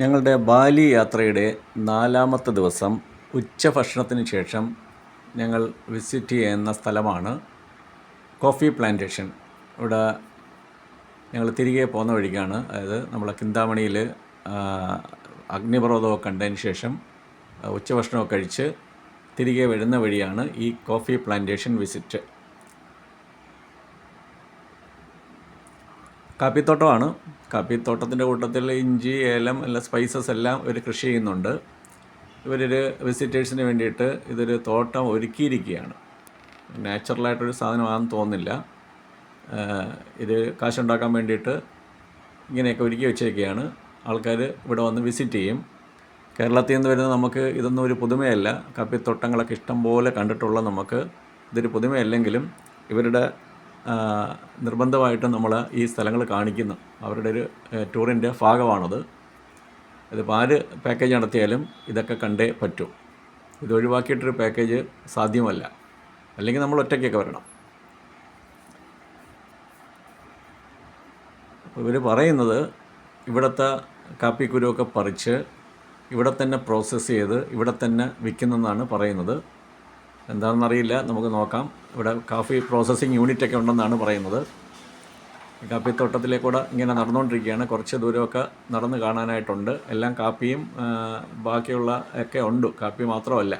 ഞങ്ങളുടെ ബാലി യാത്രയുടെ നാലാമത്തെ ദിവസം ഉച്ചഭക്ഷണത്തിന് ശേഷം ഞങ്ങൾ വിസിറ്റ് ചെയ്യുന്ന സ്ഥലമാണ് കോഫി പ്ലാന്റേഷൻ. ഇവിടെ ഞങ്ങൾ തിരികെ പോകുന്ന വഴിക്കാണ്. അതായത് നമ്മളെ ചിന്താമണിയിൽ അഗ്നിപർവതമൊക്കെ കണ്ടതിന് ശേഷം ഉച്ചഭക്ഷണമൊക്കെ കഴിച്ച് തിരികെ വരുന്ന വഴിയാണ് ഈ കോഫി പ്ലാന്റേഷൻ വിസിറ്റ്. കാപ്പിത്തോട്ടമാണ്. കാപ്പിത്തോട്ടത്തിന്റെ കൂട്ടത്തിൽ ഇഞ്ചി ഏലം എല്ലാ സ്പൈസസ് എല്ലാം ഇവർ കൃഷി ചെയ്യുന്നുണ്ട്. ഇവരൊരു വിസിറ്റേഴ്സിന് വേണ്ടിയിട്ട് ഇതൊരു തോട്ടം ഒരുക്കിയിരിക്കുകയാണ്. നാച്ചുറലായിട്ടൊരു സാധനമാണെന്ന് തോന്നുന്നില്ല. ഇത് കാശുണ്ടാക്കാൻ വേണ്ടിയിട്ട് ഇങ്ങനെയൊക്കെ ഒരുക്കി വെച്ചേക്കുകയാണ്. ആൾക്കാർ ഇവിടെ വന്ന് വിസിറ്റ് ചെയ്യും. കേരളത്തിൽ നിന്ന് വരുന്ന നമുക്ക് ഇതൊന്നും ഒരു പുതുമയല്ല. കാപ്പിത്തോട്ടങ്ങളൊക്കെ ഇഷ്ടം പോലെ കണ്ടിട്ടുള്ള നമുക്ക് ഇതൊരു പുതുമയല്ലെങ്കിലും ഇവരുടെ നിർബന്ധമായിട്ടും നമ്മൾ ഈ സ്ഥലങ്ങൾ കാണിക്കുന്നു. അവരുടെ ഒരു ടൂറിന്റെ ഭാഗമാണത്. ഇതിപ്പോൾ ആര് പാക്കേജ് നടത്തിയാലും ഇതൊക്കെ കണ്ടേ പറ്റൂ. ഇത് ഒഴിവാക്കിയിട്ടൊരു പാക്കേജ് സാധ്യമല്ല. അല്ലെങ്കിൽ നമ്മൾ ഒറ്റയ്ക്കൊക്കെ വരണം. ഇവർ പറയുന്നത് ഇവിടുത്തെ കാപ്പിക്കുരുവൊക്കെ പറിച്ച് ഇവിടെ തന്നെ പ്രോസസ്സ് ചെയ്ത് ഇവിടെ തന്നെ വിൽക്കുന്നെന്നാണ് പറയുന്നത്. എന്താണെന്നറിയില്ല. നമുക്ക് നോക്കാം. ഇവിടെ കാഫി പ്രോസസ്സിങ് യൂണിറ്റ് ഒക്കെ ഉണ്ടെന്നാണ് പറയുന്നത്. കാപ്പി കാപ്പിത്തോട്ടത്തിലേക്കൂടെ ഇങ്ങനെ നടന്നുകൊണ്ടിരിക്കുകയാണ്. കുറച്ച് ദൂരമൊക്കെ നടന്ന് കാണാനായിട്ടുണ്ട്. എല്ലാം കാപ്പിയും ബാക്കിയുള്ള ഒക്കെ ഉണ്ട്. കാപ്പി മാത്രമല്ല.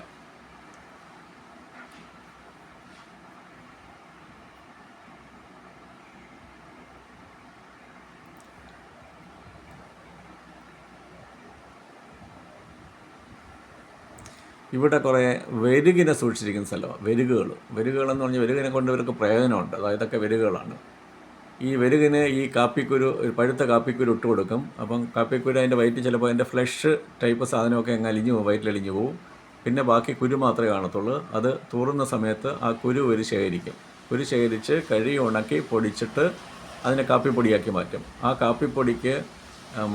ഇവിടെ കുറേ വെരുകിനെ സൂക്ഷിച്ചിരിക്കുന്ന സ്ഥലമാണ് വെരുകുകൾ വെരുകുകളെന്ന് പറഞ്ഞാൽ വെരുകിനെ കൊണ്ട് ഇവർക്ക് പ്രയോജനമുണ്ട്. അതായത് ഇതൊക്കെ വെരുകുകളാണ്. ഈ വെരുകിന് ഈ കാപ്പിക്കുരു പഴുത്ത കാപ്പിക്കുരു ഇട്ട് കൊടുക്കും. അപ്പം കാപ്പിക്കുരു അതിന്റെ വയറ്റിൽ ചിലപ്പോൾ അതിന്റെ ഫ്ലഷ് ടൈപ്പ് സാധനമൊക്കെ അങ്ങ് അലിഞ്ഞു പോകും വയറ്റിൽ അലിഞ്ഞു പോകും പിന്നെ ബാക്കി കുരു മാത്രമേ കാണത്തുള്ളൂ. അത് തൂറുന്ന സമയത്ത് ആ കുരു ഒരു ശേഖരിക്കും. കുരു ശേഖരിച്ച് കഴുകി ഉണക്കി പൊടിച്ചിട്ട് അതിനെ കാപ്പിപ്പൊടിയാക്കി മാറ്റും. ആ കാപ്പിപ്പൊടിക്ക്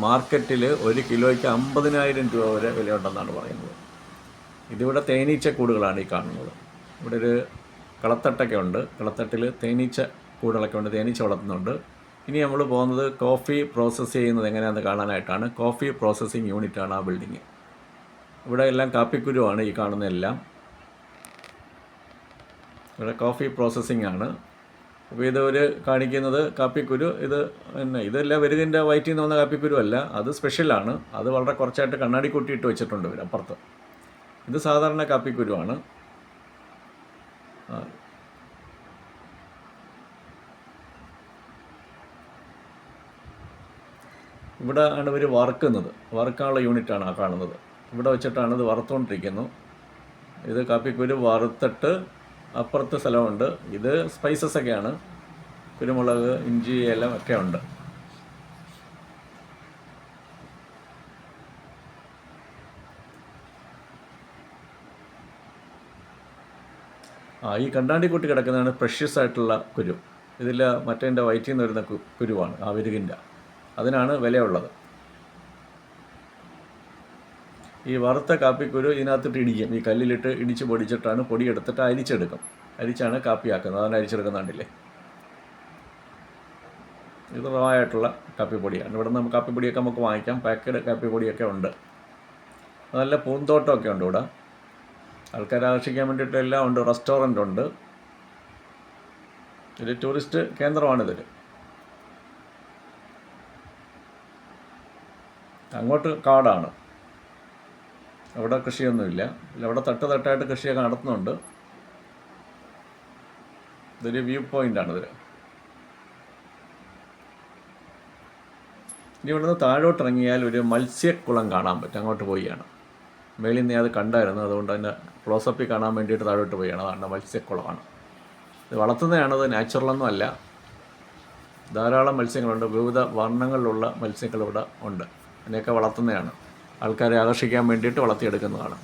മാർക്കറ്റിൽ ഒരു കിലോയ്ക്ക് അമ്പതിനായിരം രൂപ വരെ വിലയുണ്ടെന്നാണ് പറയുന്നത്. ഇതിവിടെ തേനീച്ച കൂടുകളാണ് ഈ കാണുന്നത്. ഇവിടെ ഒരു കളത്തട്ടൊക്കെ ഉണ്ട്. കളത്തട്ടിൽ തേനീച്ച കൂടുകളൊക്കെ ഉണ്ട്. തേനീച്ച വളർത്തുന്നുണ്ട്. ഇനി നമ്മൾ പോകുന്നത് കോഫി പ്രോസസ്സ് ചെയ്യുന്നത് എങ്ങനെയാണെന്ന് കാണാനായിട്ടാണ്. കോഫി പ്രോസസ്സിങ് യൂണിറ്റാണ് ആ ബിൽഡിങ്. ഇവിടെ എല്ലാം കാപ്പിക്കുരുവാണ് ഈ കാണുന്ന എല്ലാം. ഇവിടെ കോഫി പ്രോസസ്സിംഗ് ആണ്. അപ്പോൾ ഇത് ഒരു കാണിക്കുന്നത് കാപ്പിക്കുരു. ഇത് പിന്നെ ഇതെല്ലാം വരുതിന്റെ വയറ്റിൽ നിന്ന് വന്ന കാപ്പിക്കുരു അല്ല. അത് സ്പെഷ്യലാണ് അത് വളരെ കുറച്ചായിട്ട് കണ്ണാടി കൂട്ടിയിട്ട് വെച്ചിട്ടുണ്ട് ഇവർ അപ്പുറത്ത്. ഇത് സാധാരണ കാപ്പിക്കുരുവാണ്. ഇവിടെ ആണ് ഇവർ വറുക്കുന്നത്. വറുക്കാനുള്ള യൂണിറ്റാണ് ആ കാണുന്നത്. ഇവിടെ വെച്ചിട്ടാണ് ഇത് വറുത്തുകൊണ്ടിരിക്കുന്നു ഇത് കാപ്പിക്കുരു വറുത്തിട്ട് അപ്പുറത്ത് സ്ഥലമുണ്ട്. ഇത് സ്പൈസസ് ഒക്കെയാണ്. കുരുമുളക് ഇഞ്ചി എല്ലാം ഒക്കെ ഉണ്ട്. ഈ കണ്ടാണ്ടിക്കുട്ടി കിടക്കുന്നതാണ് പ്രഷ്യസ് ആയിട്ടുള്ള കുരു. ഇതിൽ മറ്റേന്റെ വയറ്റിൽ നിന്ന് വരുന്ന കുരുവാണ് ആ വെരുകിന്റെ അതിനാണ് വിലയുള്ളത്. ഈ വറുത്ത കാപ്പിക്കുരു ഇതിനകത്തിട്ട് ഇടിക്കും. ഈ കല്ലിലിട്ട് ഇടിച്ച് പൊടിച്ചിട്ടാണ് പൊടി എടുത്തിട്ട് അരിച്ചെടുക്കും. അരിച്ചാണ് കാപ്പി കാപ്പിയാക്കുന്നത്. അതാണ് അരിച്ചെടുക്കുന്നുണ്ടല്ലേ ഇത് റോ ആയിട്ടുള്ള കാപ്പിപ്പൊടിയാണ്. ഇവിടെ നമുക്ക് കാപ്പിപ്പൊടിയൊക്കെ നമുക്ക് വാങ്ങിക്കാം. പാക്കഡ് കാപ്പിപ്പൊടിയൊക്കെ ഉണ്ട്. നല്ല പൂന്തോട്ടമൊക്കെ ഉണ്ട് ഇവിടെ. ആൾക്കാരെ ആകർഷിക്കാൻ വേണ്ടിയിട്ട് എല്ലാം ഉണ്ട് റെസ്റ്റോറന്റ് ഉണ്ട്. ഒരു ടൂറിസ്റ്റ് കേന്ദ്രമാണിതിൽ അങ്ങോട്ട് കാടാണ്. അവിടെ കൃഷിയൊന്നുമില്ല. അവിടെ തട്ട് തട്ടായിട്ട് കൃഷിയൊക്കെ നടത്തുന്നുണ്ട്. ഇതൊരു വ്യൂ പോയിന്റാണിതിൽ ഇനി ഇവിടുന്ന് താഴോട്ട് ഇറങ്ങിയാൽ ഒരു മത്സ്യക്കുളം കാണാൻ പറ്റും. അങ്ങോട്ട് പോയിയാണ് മേളിൽ നിന്ന് അത് കണ്ടായിരുന്നു. അതുകൊണ്ട് അതിന്റെ ക്ലോസപ്പിൽ കാണാൻ വേണ്ടിയിട്ട് താഴോട്ട് പോയാണ് അതാണ് മത്സ്യക്കുളമാണ്. ഇത് വളർത്തുന്നതാണത് നാച്ചുറലൊന്നും അല്ല. ധാരാളം മത്സ്യങ്ങളുണ്ട്. വിവിധ വർണങ്ങളിലുള്ള മത്സ്യങ്ങൾ ഇവിടെ ഉണ്ട്. അതിനെയൊക്കെ വളർത്തുന്നതാണ്. ആൾക്കാരെ ആകർഷിക്കാൻ വേണ്ടിയിട്ട് വളർത്തിയെടുക്കുന്നതാണ്.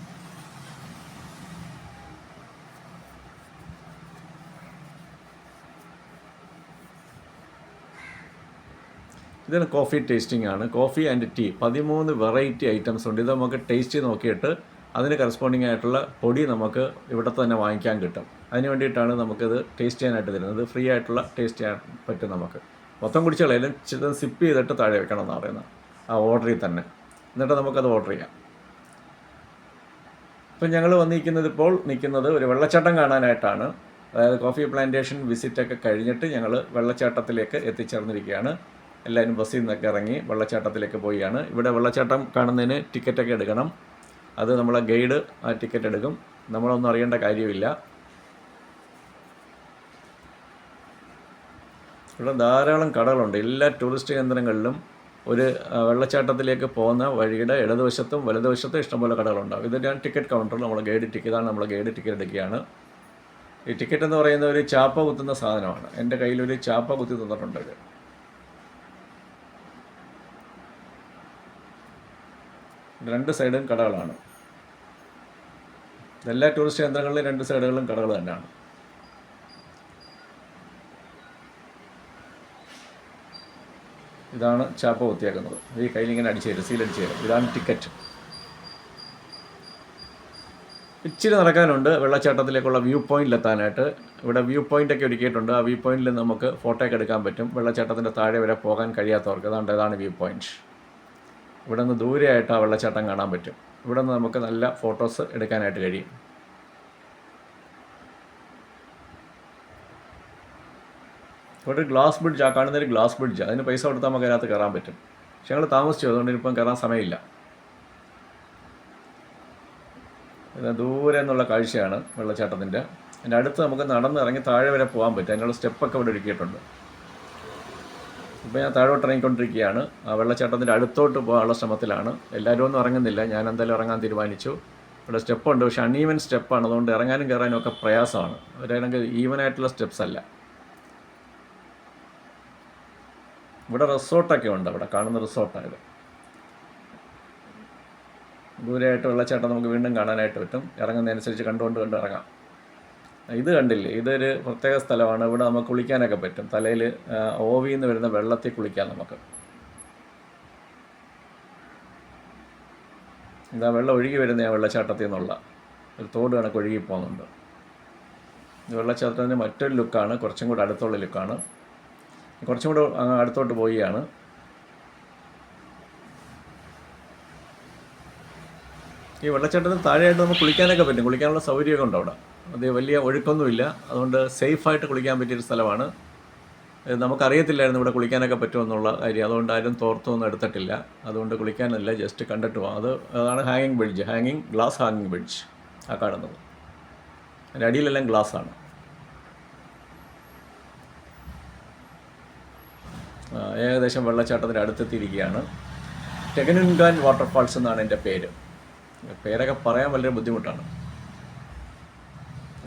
ഇതിന് കോഫി ടേസ്റ്റിംഗ് ആണ്. കോഫി ആൻഡ് ടീ പതിമൂന്ന് വെറൈറ്റി ഐറ്റംസ് ഉണ്ട്. ഇത് നമുക്ക് ടേസ്റ്റ് നോക്കിയിട്ട് അതിന് കറസ്പോണ്ടിങ് ആയിട്ടുള്ള പൊടി നമുക്ക് ഇവിടെ തന്നെ വാങ്ങിക്കാൻ കിട്ടും. അതിന് വേണ്ടിയിട്ടാണ് നമുക്കിത് ടേസ്റ്റ് ചെയ്യാനായിട്ട് തരുന്നത്. ഫ്രീ ആയിട്ടുള്ള ടേസ്റ്റ് ചെയ്യാൻ പറ്റും നമുക്ക്. മൊത്തം കുടിച്ചാലും ചിലത് സിപ്പ് ചെയ്തിട്ട് താഴെ വെക്കണം എന്നാണ് പറയുന്നത്. ആ ഓർഡറിൽ തന്നെ. എന്നിട്ട് നമുക്കത് ഓർഡർ ചെയ്യാം. ഇപ്പം ഞങ്ങൾ വന്നിരിക്കുന്നത് ഇപ്പോൾ നിൽക്കുന്നത് ഒരു വെള്ളച്ചാട്ടം കാണാനായിട്ടാണ്. അതായത് കോഫി പ്ലാന്റേഷൻ വിസിറ്റൊക്കെ കഴിഞ്ഞിട്ട് ഞങ്ങൾ വെള്ളച്ചാട്ടത്തിലേക്ക് എത്തിച്ചേർന്നിരിക്കുകയാണ്. എല്ലാവരും ബസ്സിൽ നിന്നൊക്കെ ഇറങ്ങി വെള്ളച്ചാട്ടത്തിലേക്ക് പോവുകയാണ് ഇവിടെ വെള്ളച്ചാട്ടം കാണുന്നതിന് ടിക്കറ്റൊക്കെ എടുക്കണം. അത് നമ്മളെ ഗൈഡ് ആ ടിക്കറ്റ് എടുക്കും. നമ്മളൊന്നും അറിയേണ്ട കാര്യമില്ല. ഇവിടെ ധാരാളം കടകളുണ്ട്. എല്ലാ ടൂറിസ്റ്റ് കേന്ദ്രങ്ങളിലും ഒരു വെള്ളച്ചാട്ടത്തിലേക്ക് പോകുന്ന വഴിയുടെ ഇടതുവശത്തും വലതുവശത്തും ഇഷ്ടംപോലെ കടകളുണ്ടാവും. ഇത് ഞാൻ ടിക്കറ്റ് കൗണ്ടർ നമ്മൾ ഗൈഡ് ടിക്കറ്റ് ഇതാണ് നമ്മൾ ഗൈഡ് ടിക്കറ്റ് എടുക്കുകയാണ്. ഈ ടിക്കറ്റ് എന്ന് പറയുന്ന ഒരു ചാപ്പ കുത്തുന്ന സാധനമാണ്. എന്റെ കയ്യിലൊരു ചാപ്പ കുത്തി തന്നിട്ടുണ്ട് ഇത്. രണ്ട് സൈഡും കടകളാണ്. എല്ലാ ടൂറിസ്റ്റ് കേന്ദ്രങ്ങളിലും രണ്ട് സൈഡുകളിലും കടകൾ തന്നെയാണ്. ഇതാണ് ചാപ്പ കുത്തിയേക്കുന്നത് ഈ കയ്യിൽ ഇങ്ങനെ അടിച്ചു തരും സീലടിച്ച് തരും. ഇതാണ് ടിക്കറ്റ്. ഇച്ചിരി നടക്കാനുണ്ട്. വെള്ളച്ചാട്ടത്തിലേക്കുള്ള വ്യൂ പോയിന്റിലെത്താനായിട്ട് ഇവിടെ വ്യൂ പോയിന്റ് ഒക്കെ ഒരുക്കിയിട്ടുണ്ട്. ആ വ്യൂ പോയിന്റിൽ നമുക്ക് ഫോട്ടോ ഒക്കെ എടുക്കാൻ പറ്റും. വെള്ളച്ചാട്ടത്തിന്റെ താഴെ വരെ പോകാൻ കഴിയാത്തവർക്ക്. അതാണ്ട് ഇതാണ് വ്യൂ പോയിന്റ്. ഇവിടെ നിന്ന് ദൂരെയായിട്ട് ആ വെള്ളച്ചാട്ടം കാണാൻ പറ്റും. ഇവിടെ നിന്ന് നമുക്ക് നല്ല ഫോട്ടോസ് എടുക്കാനായിട്ട് കഴിയും. ഇവിടെ ഒരു ഗ്ലാസ് ബ്രിഡ്ജ് ആ കാണുന്നൊരു ഗ്ലാസ് ബ്രിഡ്ജ് അതിന് പൈസ കൊടുത്താൽ നമുക്ക് അതിനകത്ത് കയറാൻ പറ്റും. പക്ഷെ ഞങ്ങൾ താമസിച്ചു അതുകൊണ്ട് ഇനിയിപ്പം കയറാൻ സമയമില്ല. പിന്നെ ദൂരെ എന്നുള്ള കാഴ്ചയാണ് വെള്ളച്ചാട്ടത്തിന്റെ. അതിന്റെ അടുത്ത് നമുക്ക് നടന്ന് ഇറങ്ങി താഴെ വരെ പോകാൻ പറ്റും. അതിനുള്ള സ്റ്റെപ്പൊക്കെ ഇവിടെ ഒരുക്കിയിട്ടുണ്ട്. ഇപ്പോൾ ഞാൻ താഴോട്ട് ഇറങ്ങിക്കൊണ്ടിരിക്കുകയാണ്. ആ വെള്ളച്ചാട്ടത്തിന്റെ അടുത്തോട്ട് പോകാനുള്ള ശ്രമത്തിലാണ്. എല്ലാവരും ഒന്നും ഇറങ്ങുന്നില്ല. ഞാൻ എന്തായാലും ഇറങ്ങാൻ തീരുമാനിച്ചു. ഇവിടെ സ്റ്റെപ്പുണ്ട്. പക്ഷേ അൺഈവൻ സ്റ്റെപ്പാണ്. അതുകൊണ്ട് ഇറങ്ങാനും കയറാനും ഒക്കെ പ്രയാസമാണ്. ഒരാണെങ്കിൽ ഈവൻ ആയിട്ടുള്ള സ്റ്റെപ്സ് അല്ല. ഇവിടെ റിസോർട്ടൊക്കെ ഉണ്ട് അവിടെ. കാണുന്ന റിസോർട്ടായത് ദൂരെയായിട്ട് വെള്ളച്ചാട്ടം നമുക്ക് വീണ്ടും കാണാനായിട്ട് പറ്റും. ഇറങ്ങുന്നതനുസരിച്ച് കണ്ടുകൊണ്ട് കണ്ട് ഇറങ്ങാം. ഇത് കണ്ടില്ലേ? ഇതൊരു പ്രത്യേക സ്ഥലമാണ്. ഇവിടെ നമുക്ക് കുളിക്കാനൊക്കെ പറ്റും. തലയിൽ ഓവിയിൽ നിന്ന് വരുന്ന വെള്ളത്തിൽ കുളിക്കാം നമുക്ക്. ഇതാ വെള്ളം ഒഴുകി വരുന്ന ആ വെള്ളച്ചാട്ടത്തിൽ നിന്നുള്ള ഒരു തോട് കണക്ക് ഒഴുകി പോകുന്നുണ്ട്. വെള്ളച്ചാട്ടത്തിന്റെ മറ്റൊരു ലുക്കാണ്. കുറച്ചും കൂടെ അടുത്തുള്ള ലുക്കാണ്. കുറച്ചും കൂടെ അടുത്തോട്ട് പോവുകയാണ്. ഈ വെള്ളച്ചാട്ടത്തിന് താഴെയായിട്ട് നമുക്ക് കുളിക്കാനൊക്കെ പറ്റും. കുളിക്കാനുള്ള സൗകര്യമൊക്കെ ഉണ്ട് അവിടെ. അത് വലിയ ഒഴുക്കൊന്നുമില്ല. അതുകൊണ്ട് സേഫായിട്ട് കുളിക്കാൻ പറ്റിയൊരു സ്ഥലമാണ്. നമുക്കറിയത്തില്ലായിരുന്നു ഇവിടെ കുളിക്കാനൊക്കെ പറ്റുമെന്നുള്ള കാര്യം. അതുകൊണ്ട് ആരും തോർത്തൊന്നും എടുത്തിട്ടില്ല. അതുകൊണ്ട് കുളിക്കാനല്ല ജസ്റ്റ് കണ്ടിട്ട് പോകാം അത് അതാണ് ഹാങ്ങിങ് ബ്രിഡ്ജ്. ഹാങ്ങിങ് ഗ്ലാസ് ഹാങ്ങിങ് ബ്രിഡ്ജ് ആ കാണുന്നത്. അതിന്റെ അടിയിലെല്ലാം ഗ്ലാസ് ആണ്. ആ, ഏകദേശം വെള്ളച്ചാട്ടത്തിന്റെ അടുത്തെത്തിയിരിക്കുകയാണ്. ടെഗനുൻഗാൻ വാട്ടർഫാൾസ് എന്നാണ് എന്റെ പേര്. പേരൊക്കെ പറയാൻ വളരെ ബുദ്ധിമുട്ടാണ്.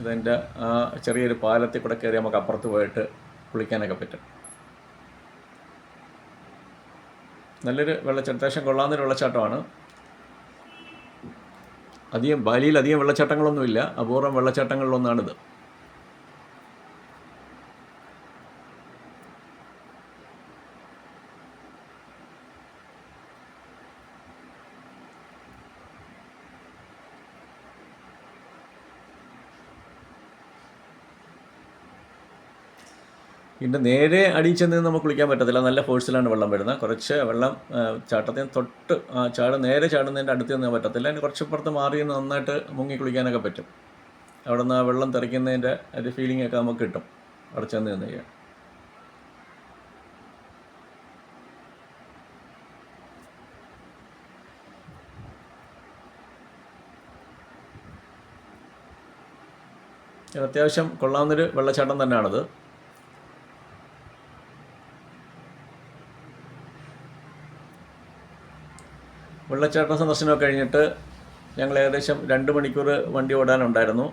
ഇതെന്റെ ആ ചെറിയൊരു പാലത്തിൽ കൂടെ കയറി നമുക്ക് അപ്പുറത്ത് പോയിട്ട് കുളിക്കാനൊക്കെ പറ്റും. നല്ലൊരു വെള്ളച്ചാട്ടം അത്യാവശ്യം കൊള്ളാവുന്നൊരു വെള്ളച്ചാട്ടമാണ്. അധികം ബാലിയിൽ അധികം വെള്ളച്ചാട്ടങ്ങളൊന്നുമില്ല. അപൂർവം വെള്ളച്ചാട്ടങ്ങളിലൊന്നാണിത്. ഇതിന്റെ നേരെ അടിയിൽ ചെന്ന് നമുക്ക് കുളിക്കാൻ പറ്റത്തില്ല. നല്ല ഫോഴ്സിലാണ് വെള്ളം വരുന്നത്. കുറച്ച് വെള്ളം ചാട്ടത്തിന് തൊട്ട് ചാട് നേരെ ചാടുന്നതിന്റെ അടുത്ത് നിന്ന് പറ്റത്തില്ല. അതിന് കുറച്ച് പുറത്ത് മാറി നിന്ന് നന്നായിട്ട് മുങ്ങി കുളിക്കാനൊക്കെ പറ്റും. അവിടെ നിന്ന് ആ വെള്ളം തെറിക്കുന്നതിന്റെ ഒരു ഫീലിംഗ് ഒക്കെ നമുക്ക് കിട്ടും. അവിടെ ചെന്ന് നിന്ന് കഴിയാം അത്യാവശ്യം കൊള്ളാവുന്നൊരു വെള്ളച്ചാട്ടം തന്നെയാണത്. വെള്ളച്ചാട്ട സന്ദർശനമൊക്കെ കഴിഞ്ഞിട്ട് ഞങ്ങൾ ഏകദേശം രണ്ട് മണിക്കൂർ വണ്ടി ഓടാനുണ്ടായിരുന്നു.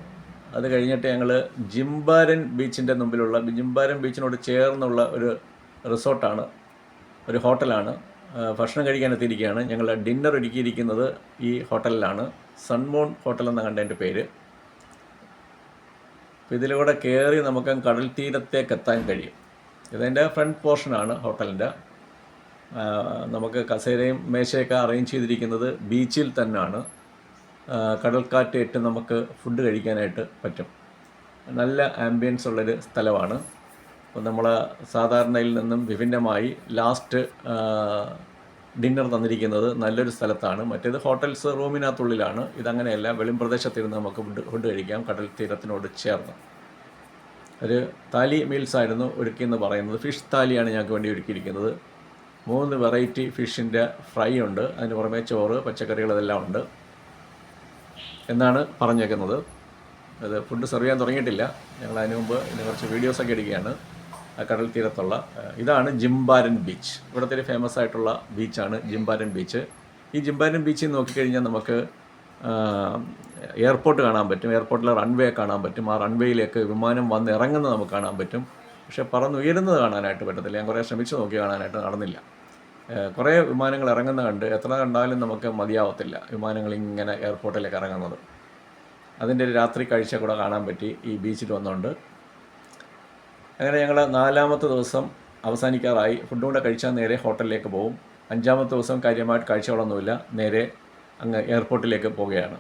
അത് കഴിഞ്ഞിട്ട് ഞങ്ങൾ ജിംബാരൻ ബീച്ചിന്റെ മുമ്പിലുള്ള ജിംബാരൻ ബീച്ചിനോട് ചേർന്നുള്ള ഒരു റിസോർട്ടാണ് ഒരു ഹോട്ടലാണ്. ഭക്ഷണം കഴിക്കാൻ എത്തിയിരിക്കുകയാണ്. ഞങ്ങൾ ഡിന്നർ ഒരുക്കിയിരിക്കുന്നത് ഈ ഹോട്ടലിലാണ്. സൺമോൺ ഹോട്ടൽ എന്ന കണ്ടതിന്റെ പേര്. അപ്പോൾ ഇതിലൂടെ കയറി നമുക്ക് കടൽ തീരത്തേക്ക് എത്താൻ കഴിയും. ഇതിന്റെ ഫ്രണ്ട് പോർഷനാണ് ഹോട്ടലിന്റെ. നമുക്ക് കസേരയും മേശയൊക്കെ അറേഞ്ച് ചെയ്തിരിക്കുന്നത് ബീച്ചിൽ തന്നെയാണ്. കടൽക്കാറ്റ് ഏറ്റ് നമുക്ക് ഫുഡ് കഴിക്കാനായിട്ട് പറ്റും. നല്ല ആംബിയൻസ് ഉള്ളൊരു സ്ഥലമാണ്. അപ്പോൾ നമ്മൾ സാധാരണയിൽ നിന്നും വിഭിന്നമായി ലാസ്റ്റ് ഡിന്നർ തന്നിരിക്കുന്നത് നല്ലൊരു സ്ഥലത്താണ്. മറ്റേത് ഹോട്ടൽസ് റൂമിനകത്തുള്ളിലാണ്. ഇതങ്ങനെയല്ല വെളിം പ്രദേശത്തിരുന്ന് നമുക്ക് ഫുഡ് ഫുഡ് കഴിക്കാം കടൽ തീരത്തിനോട് ചേർന്ന്. ഒരു താലി മീൽസ് ആയിരുന്നു ഒരുക്കിയെന്ന് പറയുന്നത്. ഫിഷ് താലിയാണ് ഞങ്ങൾക്ക് വേണ്ടി ഒരുക്കിയിരിക്കുന്നത്. മൂന്ന് വെറൈറ്റി ഫിഷിന്റെ ഫ്രൈ ഉണ്ട്. അതിന് പുറമെ ചോറ് പച്ചക്കറികൾ ഇതെല്ലാം ഉണ്ട്. എന്നാണ് പറഞ്ഞേക്കുന്നത്. അത് ഫുഡ് സെർവ് ചെയ്യാൻ തുടങ്ങിയിട്ടില്ല. ഞങ്ങൾ അതിന് മുമ്പ് ഇതിന് കുറച്ച് വീഡിയോസൊക്കെ എടുക്കുകയാണ്. കടൽ തീരത്തുള്ള ഇതാണ് ജിംബാരൻ ബീച്ച്. ഇവിടുത്തെ ഫേമസ് ആയിട്ടുള്ള ബീച്ചാണ് ജിംബാരൻ ബീച്ച്. ഈ ജിംബാരൻ ബീച്ചിൽ നോക്കിക്കഴിഞ്ഞാൽ നമുക്ക് എയർപോർട്ട് കാണാൻ പറ്റും. എയർപോർട്ടിലെ റൺവേ കാണാൻ പറ്റും. ആ റൺവേയിലേക്ക് വിമാനം വന്ന് ഇറങ്ങുന്നത് നമുക്ക് കാണാൻ പറ്റും. പക്ഷേ പറന്നുയരുന്നത് കാണാനായിട്ട് പറ്റത്തില്ല. ഞാൻ കുറേ ശ്രമിച്ചു നോക്കി കാണാനായിട്ട് നടന്നില്ല. കുറേ വിമാനങ്ങൾ ഇറങ്ങുന്ന കണ്ട് എത്ര കണ്ടാലും നമുക്ക് മതിയാവത്തില്ല വിമാനങ്ങൾ ഇങ്ങനെ എയർപോർട്ടിലേക്ക് ഇറങ്ങുന്നത്. അതിന്റെ ഒരു രാത്രി കാഴ്ച കൂടെ കാണാൻ പറ്റി ഈ ബീച്ചിൽ വന്നുകൊണ്ട് അങ്ങനെ ഞങ്ങൾ നാലാമത്തെ ദിവസം അവസാനിക്കാറായി. ഫുഡും കൂടെ കഴിച്ചാൽ നേരെ ഹോട്ടലിലേക്ക് പോകും അഞ്ചാമത്തെ ദിവസം കാര്യമായിട്ട് കാഴ്ചകളൊന്നുമില്ല. നേരെ അങ്ങ് എയർപോർട്ടിലേക്ക് പോവുകയാണ്.